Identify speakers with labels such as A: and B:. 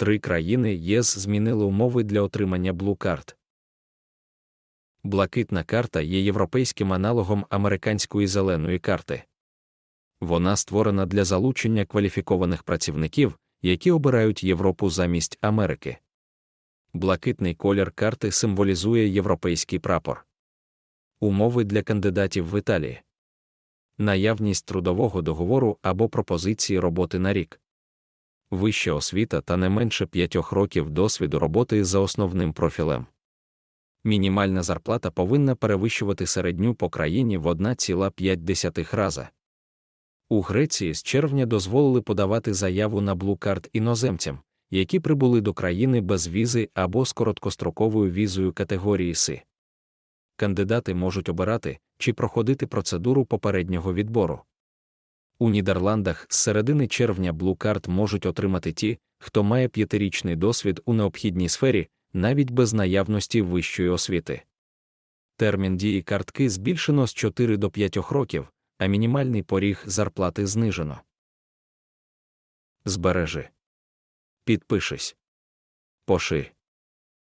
A: Три країни ЄС змінили умови для отримання Card. Блакитна карта є європейським аналогом американської зеленої карти. Вона створена для залучення кваліфікованих працівників, які обирають Європу замість Америки. Блакитний колір карти символізує європейський прапор. Умови для кандидатів в Італії. Наявність трудового договору або пропозиції роботи на рік. Вища освіта та не менше 5 років досвіду роботи за основним профілем. Мінімальна зарплата повинна перевищувати середню по країні в 1,5 рази. У Греції з червня дозволили подавати заяву на блукарт іноземцям, які прибули до країни без візи або з короткостроковою візою категорії С. Кандидати можуть обирати чи проходити процедуру попереднього відбору. У Нідерландах з середини червня блукарт можуть отримати ті, хто має п'ятирічний досвід у необхідній сфері, навіть без наявності вищої освіти. Термін дії картки збільшено з 4 до 5 років, а мінімальний поріг зарплати знижено. Збережи. Підпишись. Поширь.